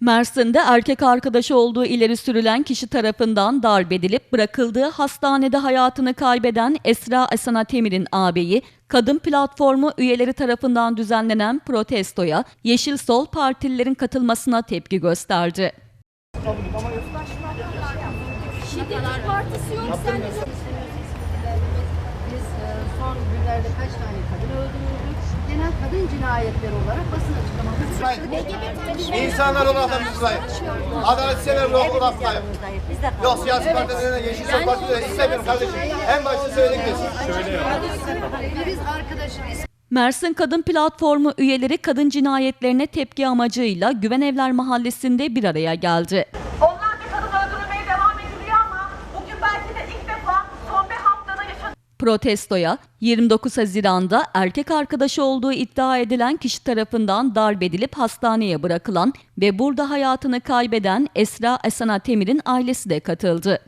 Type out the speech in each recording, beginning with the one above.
Mersin'de erkek arkadaşı olduğu ileri sürülen kişi tarafından darp edilip bırakıldığı hastanede hayatını kaybeden Esra Esana Temir'in ağabeyi, kadın platformu üyeleri tarafından düzenlenen protestoya Yeşil Sol partililerin katılmasına tepki gösterdi. şiddet partisi yok. Sen Biz e, son günlerde kaç tane kadın öldürüldük. Genel kadın cinayetleri olarak basın açıklamamız İnsanlar olarak da biz buradayız. Adalet sever olarak buradayız. Yok siyasi partilerine, Yeşil Sol partilerine istemiyorum kardeşim. En başta söyledik biz. Biz arkadaşız. Mersin Kadın Platformu üyeleri kadın cinayetlerine tepki amacıyla Güvenevler Mahallesi'nde bir araya geldi. Protestoya 29 Haziran'da erkek arkadaşı olduğu iddia edilen kişi tarafından darp edilip hastaneye bırakılan ve burada hayatını kaybeden Esra Esana Temir'in ailesi de katıldı.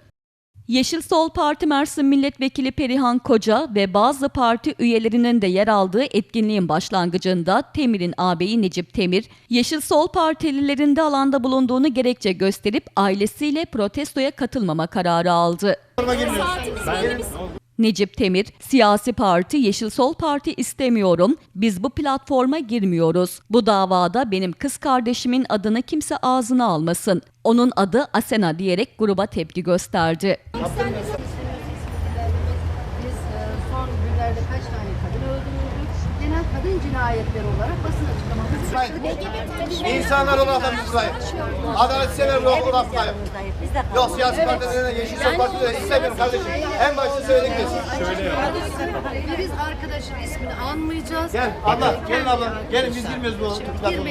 Yeşil Sol Parti Mersin Milletvekili Perihan Koca ve bazı parti üyelerinin de yer aldığı etkinliğin başlangıcında Temir'in ağabeyi Necip Temir, Yeşil Sol Partililerin de alanda bulunduğunu gerekçe gösterip ailesiyle protestoya katılmama kararı aldı. bir Necip Temir, siyasi parti Yeşil Sol Parti istemiyorum, biz bu platforma girmiyoruz. Bu davada benim kız kardeşimin adını kimse ağzına almasın. Onun adı Asena diyerek gruba tepki gösterdi. Biz e, son günlerde kaç tane kadın öldürüldük. Genel kadın cinayetleri olarak basın açıklamamız İnsanlar olarak da buradayız. Adalet sever olarak buradayız. Yok siyasi partilerine, Yeşil Sol partilerine istemiyorum kardeşim. En başta söyledik biz. Biz arkadaşın ismini anmayacağız. Gel abla, gelin abla. Gelin biz girmiyoruz bu platforma.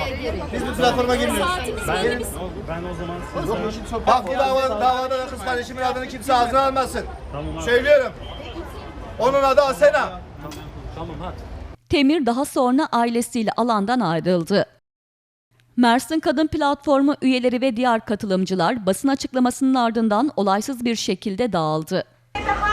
Biz bu platforma girmiyoruz. bir Ben o zaman size Bak bu dava, davada da kız kardeşimin adını kimse ağzına almasın. Söylüyorum. Onun adı Asena. Tamam hadi. Temir daha sonra ailesiyle alandan ayrıldı. Mersin Kadın Platformu üyeleri ve diğer katılımcılar basın açıklamasının ardından olaysız bir şekilde dağıldı. ve